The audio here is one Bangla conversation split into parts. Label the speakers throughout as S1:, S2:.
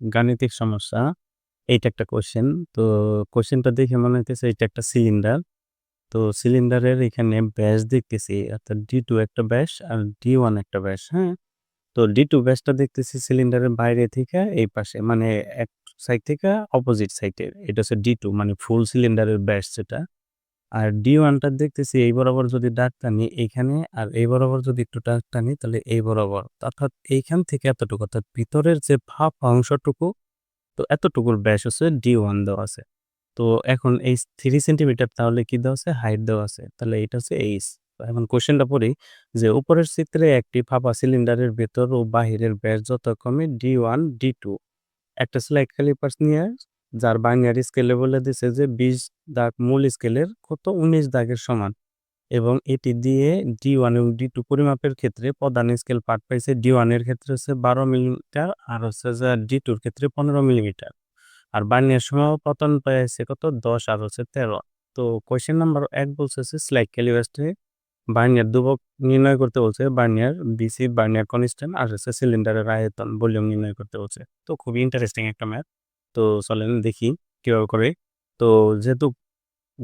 S1: গাণিতিক সমস্যা। এইটা একটা কোয়েশ্চেন। তো কোয়েশ্চেনটা দেখে মনে হইতেছে এটা একটা সিলিন্ডার। তো সিলিন্ডারের এখানে ব্যাস দেখতেছি অর্থাৎ ডি টু একটা ব্যাস আর ডি ওয়ান একটা ব্যাস, হ্যাঁ? তো D2 ব্যাসটা দেখতেছি সিলিন্ডারের বাইরে থেকে এই পাশে মানে এক সাইড থেকে অপোজিট সাইডে। এটা হচ্ছে ডি টু মানে ফুল সিলিন্ডারের ব্যাস যেটা। আর ডি ওয়ানটা দেখতেছি এই বরাবর যদি দাগ টানি এইখানে আর এই বরাবর যদি একটু দাগ টানি তাহলে এই বরাবর। অর্থাৎ এইখান থেকে এতটুকু অর্থাৎ ভিতরের যে ফাঁপা অংশটুকু তো এতটুকুর ব্যাস হচ্ছে ডি ওয়ান দেওয়া আছে। তো এখন এই থ্রি সেন্টিমিটার তাহলে কি দেওয়া আছে? হাইট দেওয়া আছে। তাহলে এটা হচ্ছে এইচ। এখন কোয়েশ্চেনটা পড়ি যে উপরের চিত্রে একটি ফাঁপা সিলিন্ডারের ভেতর ও বাহিরের ব্যাস যথাক্রমে D1, D2 একটা স্লাইড ক্যালিপার্স নিয়ে যার বাইনারি স্কেলে বলে দিছে যে ২০ দাগ মূল স্কেলের কত ১৯ দাগের সমান এবং এটি দিয়ে ডি ওয়ান এবং ডি টু পরিমাপের ক্ষেত্রে প্রধান স্কেল পার্ট পাইছে D1 এর ক্ষেত্রে হচ্ছে ১২ মিলিমিটার আর হচ্ছে যে ডি টুর ক্ষেত্রে ১৫ মিলিমিটার। আর বার্নিয়ার সময় পতন পাইছে কত ১০ আর হচ্ছে ১৩। তো কোয়েশ্চেন নাম্বার এক বলছে হচ্ছে স্লাইড ক্যালিপার্সে বার্নিয়ার দুবক নির্ণয় করতে বলছে। বার্নিয়ার বিসি, বার্নিয়ার কনস্ট্যান্ট আর হচ্ছে সিলিন্ডারের আয়তন ভলিউম নির্ণয় করতে বলছে। তো খুবই ইন্টারেস্টিং একটা ম্যাথ। তো চলেন দেখি কীভাবে করে। তো যেহেতু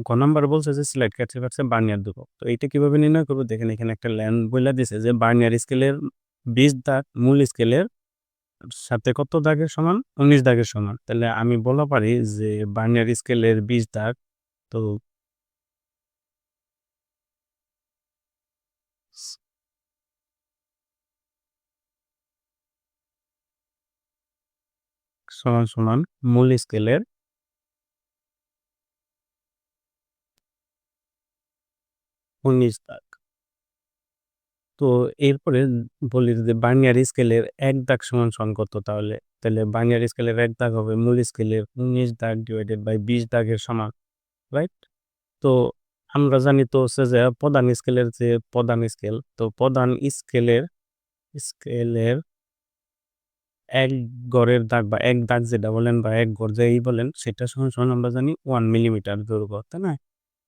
S1: গ নাম্বার বলছে যে সিলেক্ট স্লাইড ক্যালিপার্সে বার্নিয়ার দুবক। তো এইটা কীভাবে নির্ণয় করব দেখেন এখানে একটা ল্যান্ড বইলা দিছে যে বার্নিয়ার স্কেলের ২০ দাগ মূল স্কেলের সাথে কত দাগের সমান? ১৯ দাগের সমান। তাহলে আমি বলা পারি যে বার্নিয়ার স্কেলের ২০ দাগ তো সমান, সমান মূল স্কেলের ১৯ দাগ। তো এরপরে বলি যে বার্নিয়ার স্কেলের ১ দাগ সমান, সমান কত তাহলে? তাহলে বার্নিয়ার স্কেলের এক দাগ হবে মূল স্কেলের ১৯ দাগ ডিভাইডেড বাই ২০ দাগের সমান, রাইট? তো আমরা জানি তো হচ্ছে যে প্রধান স্কেলের যে প্রধান স্কেল, তো প্রধান স্কেলের স্কেলের ১ গড়ের দাগ বা এক দাগ যেটা বলেন বা এক গড় যেই বলেন সেটা সমান, আমরা জানি ওয়ান মিলিমিটার দৈর্ঘ্য, তাই না?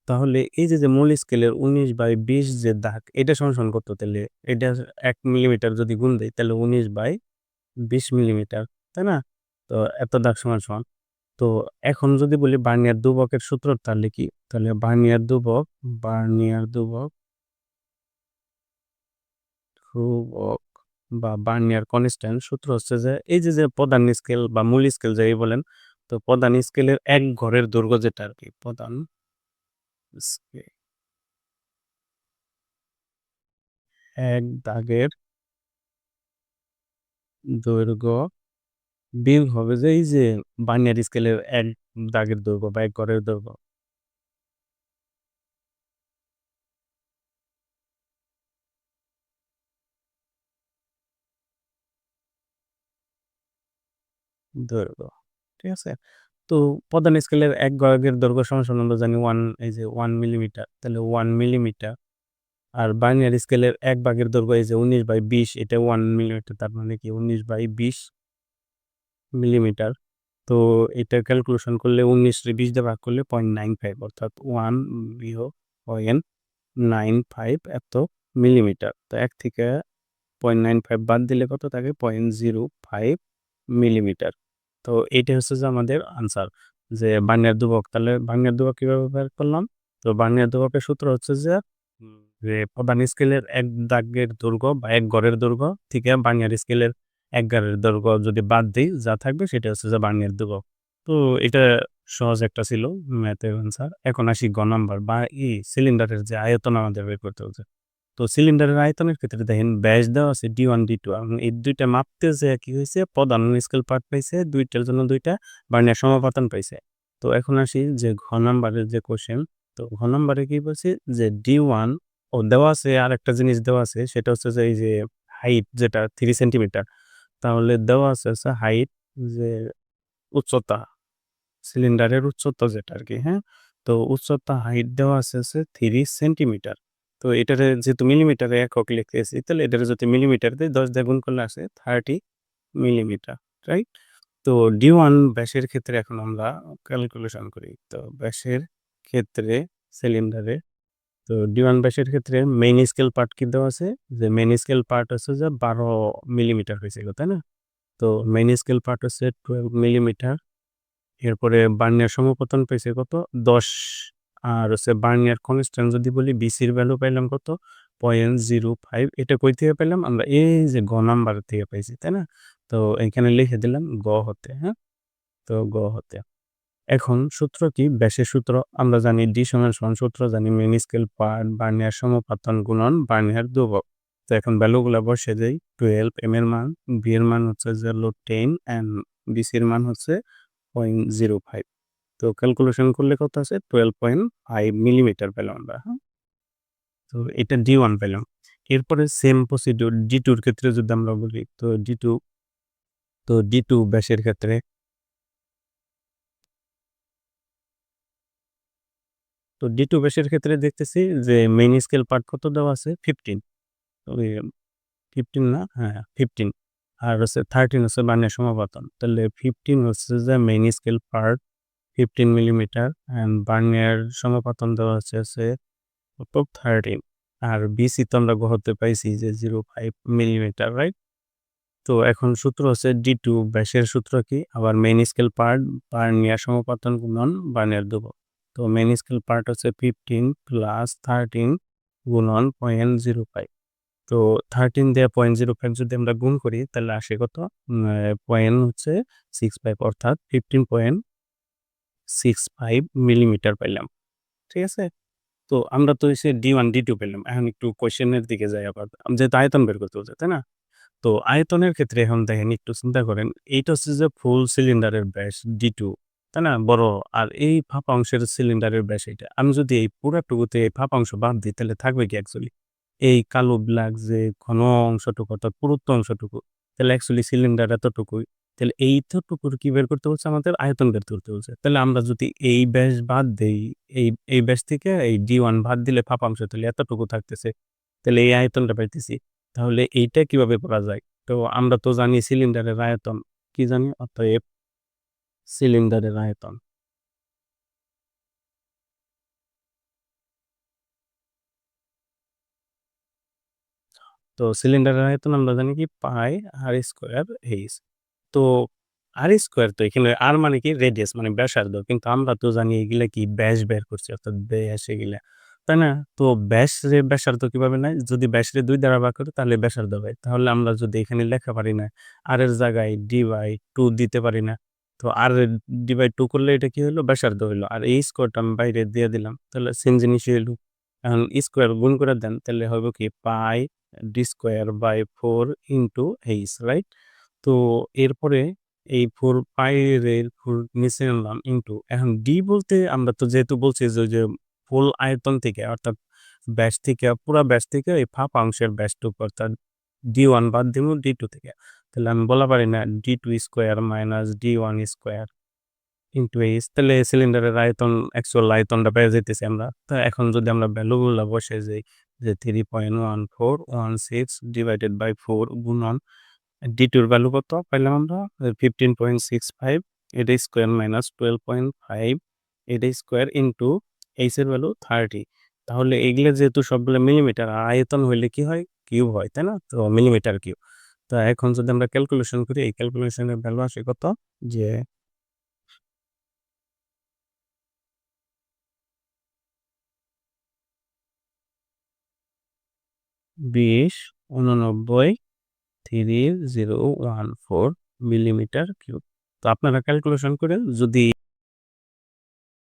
S1: তাহলে এই যে, যে মূল স্কেলের ১৯ বাই ২০ যে দাগ এটা সমান, কত তাইলে? এটা এক মিলিমিটার যদি গুণ দেয় তাহলে ১৯ বাই ২০ মিলিমিটার, তাই না? তো এত দাগ সমান, সমান। তো এখন যদি বলি বার্নিয়ার দুবকের সূত্র তাহলে কি? তাহলে বার্নিয়ার দুবক, বার্নিয়ার দুবক ধ্রুবক বা বার্নিয়ার কনস্ট্যান্ট সূত্র হচ্ছে যে এই যে, যে প্রধান স্কেল বা মূল স্কেল যাই বলেন, তো প্রধান স্কেলের এক ঘরের দৈর্ঘ্য যেটা আরকি প্রধান স্কেল ১ দাগের দৈর্ঘ্য বিয়োগ হবে যে এই যে বার্নিয়ার স্কেলের এক দাগের দৈর্ঘ্য বা এক ঘরের দৈর্ঘ্য। দৈর্ঘ্য। ঠিক আছে? তো প্রধান স্কেলের এক গয়ের দৈর্ঘ্য সমান, সমান আমরা জানি ওয়ান এই যে ওয়ান মিলিমিটার। তাহলে ওয়ান মিলিমিটার। আর বার্নিয়ার স্কেলের এক ভাগের দৈর্ঘ্য এই যে ১৯ বাই ২০ এটা ওয়ান মিলিমিটার তার মানে কি ১৯ বাই ২০ মিলিমিটার। তো এটা ক্যালকুলেশন করলে ১৯ রে ২০ দিয়ে ভাগ করলে 0.95 অর্থাৎ 1 বিয়োগ 0.95 এত মিলিমিটার। তো এক থেকে 0.95 বাদ দিলে কত থাকে? 0.05 মিলিমিটার। তো এইটা হচ্ছে যে আমাদের আনসার যে বার্নিয়ার দুবক। তাহলে বার্নিয়ার দুবক কীভাবে বের করলাম? তো বার্নিয়ার দুবকের সূত্র হচ্ছে যে যে প্রধান স্কেলের এক দাগের দৈর্ঘ্য বা এক গড়ের দৈর্ঘ্য থেকে বার্নিয়ার স্কেলের ১ গারের দৈর্ঘ্য যদি বাদ দিই, যা থাকবে সেটা হচ্ছে যে বার্নিয়ার দুবক। তো এটা সহজ একটা ছিল ম্যাথের আনসার। এখন আসি গ নাম্বার বা ই সিলিন্ডারের যে আয়তন আমাদের বের করতে হচ্ছে। তো সিলিন্ডারের আয়তনের ক্ষেত্রে দেখেন ব্যাস দেওয়া আছে D1, D2 এবং এই দুইটা মাপতে যে কি হয়েছে প্রধান স্কেল পার্ট পাইছে দুইটার জন্য ২ টা বার্নিয়ার সমাপতন পাইছে। তো এখন আসি যে ঘ নাম্বারের যে কোয়েশ্চেন তো ঘ নাম্বারে কি বলছি যে ডি ওয়ান ও দেওয়া আছে আর একটা জিনিস দেওয়া আছে সেটা হচ্ছে যে এই যে হাইট যেটা থ্রি সেন্টিমিটার। তাহলে দেওয়া আছে হচ্ছে হাইট যে উচ্চতা সিলিন্ডারের উচ্চতা যেটা আর কি হ্যাঁ? তো উচ্চতা হাইট দেওয়া আছে হচ্ছে ৩ সেন্টিমিটার। তো এটার যেহেতু মিলিমিটারে একক লিখতেছি তাহলে এটার যদি মিলিমিটার ১০ দিয়ে গুণ করলে আসে 30 মিলিমিটার, রাইট? তো D1 ব্যাসের ক্ষেত্রে এখন আমরা ক্যালকুলেশন করি। তো ব্যাসের ক্ষেত্রে সিলিন্ডারে তো D1 ব্যাসের ক্ষেত্রে মেইন স্কেল পার্ট কি দেওয়া আছে? যে মেইন স্কেল পার্ট হচ্ছে যে ১২ মিলিমিটার হইছে, তাই না? তো মেইন স্কেল পার্ট হচ্ছে টুয়েলভ মিলিমিটার এরপরে বার্নিয়ার সমপতন পেয়েছে কত দশ আর হচ্ছে বার্নিয়ার কনস্ট্যান্ট যদি বলি বিসির ভ্যালু পাইলাম কত? পয়েন্ট জিরো ফাইভ এটা কই থেকে পেলাম আমরা এই যে গ নাম্বার থেকে পাইছি, তাই না? তো এখানে লিখে দিলাম গ হতে হ্যাঁ? তো গ হতে। এখন সূত্র কি? ব্যাসের সূত্র, আমরা জানি ডি সমান সমান সূত্র, জানি মেন স্কেল পার্ট বার্নিয়ার সমপাতন গুণন বার্নিয়ার দুবক তো এখন ভ্যালুগুলো বসে দেই টুয়েলভ এম এর মান বি এর মান হচ্ছে জিরো টেন অ্যান্ড বিসির মান হচ্ছে পয়েন্ট জিরো ফাইভ তো ক্যালকুলেশন করলে কত আছে? টুয়েলভ পয়েন্ট ফাইভ মিলিমিটার পেলাম আমরা তো এটা ডি ওয়ান পেলাম এরপরে সেম প্রসিডিউর ডি টুর ক্ষেত্রে যদি আমরা বলি, তো ডি টু তো ডি টু ব্যাসের ক্ষেত্রে তো ডি টু ব্যাসের ক্ষেত্রে দেখতেছি যে মেইন স্কেল পার্ট কত দেওয়া আছে? ফিফটিন ফিফটিন না? হ্যাঁ ফিফটিন আর হচ্ছে থার্টিন হচ্ছে বানের সমাপতন তাহলে ফিফটিন হচ্ছে যে main scale part fifteen millimetre and vernier সমাপতন দেওয়া হচ্ছে হচ্ছে কত থার্টিন আর বিসি তো আমরা গহতে পাইছি যে জিরো ফাইভ মিলিমিটার রাইট তো এখন সূত্র হচ্ছে ডি টু ব্যাসের সূত্র কি? আবার মেইন স্কেল পার্ট বার্নিয়ার সমাপতন গুণন বার্নিয়ার দেব তো মেইন স্কেল পার্ট হচ্ছে ফিফটিন প্লাস থার্টিন গুণন পয়েন্ট জিরো ফাইভ তো থার্টিন দিয়ে পয়েন্ট জিরো ফাইভ যদি আমরা গুণ করি, তাহলে আসে কত? পয়েন্ট হচ্ছে সিক্স ফাইভ অর্থাৎ fifteen point six five millimetre পাইলাম, ঠিক আছে? তো আমরা তো এসে ডি ওয়ান ডি টু পেলাম এখন একটু কোয়েশ্চেনের দিকে যাই আবার যেহেতু আয়তন বের করতে হচ্ছে তাই না? তো আয়তনের ক্ষেত্রে এখন দেখেন, একটু চিন্তা করেন, এইটা হচ্ছে যে ফুল সিলিন্ডারের ব্যাস ডি টু তাই না? বড়, আর এই ফাঁপা অংশের সিলিন্ডারের ব্যাস এটা আমি যদি এই পুরাটুকুতে এই ফাঁপা অংশ বাদ দিই, তাহলে থাকবে কি অ্যাকচুয়ালি এই কালো ব্ল্যাক যে ঘন অংশটুকু, অর্থাৎ পুরুত্ব অংশটুকু, তাহলে অ্যাকচুয়ালি সিলিন্ডার এতটুকুই। তাহলে এইটুকুর কি বের করতে বলছে? আমাদের আয়তন বের করতে বলছে। তাহলে আমরা যদি এই ব্যাস বাদ দেই, এই এই ব্যাস থেকে এই ডি ওয়ান বাদ দিলে ফাঁপা অংশ তাহলে এতটুকু থাকতেছে। তাহলে এই আয়তনটা পাইতেছি। তাহলে এইটা কীভাবে করা যায়? তো আমরা তো জানি সিলিন্ডারের আয়তন। কি জানি? অতএব সিলিন্ডারের আয়তন। তো সিলিন্ডারের আয়তন আমরা জানি কি? পাই আর স্কোয়ার এইচ তো আর স্কোয়ার তো এখানে আর মানে কি? রেডিয়াস মানে ব্যাসার্ধ। কিন্তু আমরা তো জানি এগুলা কি ব্যাস বের করছি, অর্থাৎ ব্যাস এগুলা। তাই না? তো ব্যাস রে ব্যাসার্ধ কীভাবে নাই যদি ব্যাস রে দুই দ্বারা ভাগ করি, তাহলে ব্যাসার্ধ হয়। তাহলে আমরা যদি এখানে লেখা পারি না আর এর জায়গায় ডি বাই টু দিতে পারি না, তো আর ডি বাই টু করলে এটা কি হলো? ব্যাসার্ধ হইল আর এই স্কোয়ারটা আমি বাইরে দিয়ে দিলাম, তাহলে সেম জিনিসই হইল এখন স্কোয়ার গুণ করে দেন, তাহলে হবে কি? Pi D square by four into H right তো এরপরে এই ফোর পাইয়ের ফোর নিচে নিলাম ইন্টু। এখন ডি বলতে আমরা তো যেহেতু বলছি যে যে ফুল আয়তন থেকে, অর্থাৎ ব্যাস থেকে, পুরা ব্যাস থেকে এই ফাঁপা অংশের ব্যাসটুকু, অর্থাৎ ডি ওয়ান বাদ দিব ডি টু থেকে। তাহলে আমি বলা পারি না D two square minus D one square into H তাহলে সিলিন্ডারের আয়তন অ্যাকচুয়াল আয়তনটা পেয়ে যেতেছি আমরা। তো এখন যদি আমরা ভ্যালুগুলো বসে যাই, যে three point one four one six divided by four গুণন ডি টুর ভ্যালু কত? পাইলাম আমরা ফিফটিন পয়েন্ট সিক্স ফাইভ এটা square minus twelve point five এটা স্কোয়ার ইন্টু এইচের ভ্যালু থার্টি তাহলে এগুলো যেহেতু সবগুলো মিলিমিটার আর আয়তন হইলে কি হয়? কিউব হয়, তাই না? তো মিলিমিটার কিউব তো এখন যদি আমরা ক্যালকুলেশন করি, এই ক্যালকুলেশনের ভ্যালু আসে কত? যে বিশ, উননব্বই three zero one four millimetre cube তো আপনারা ক্যালকুলেশন করেন যদি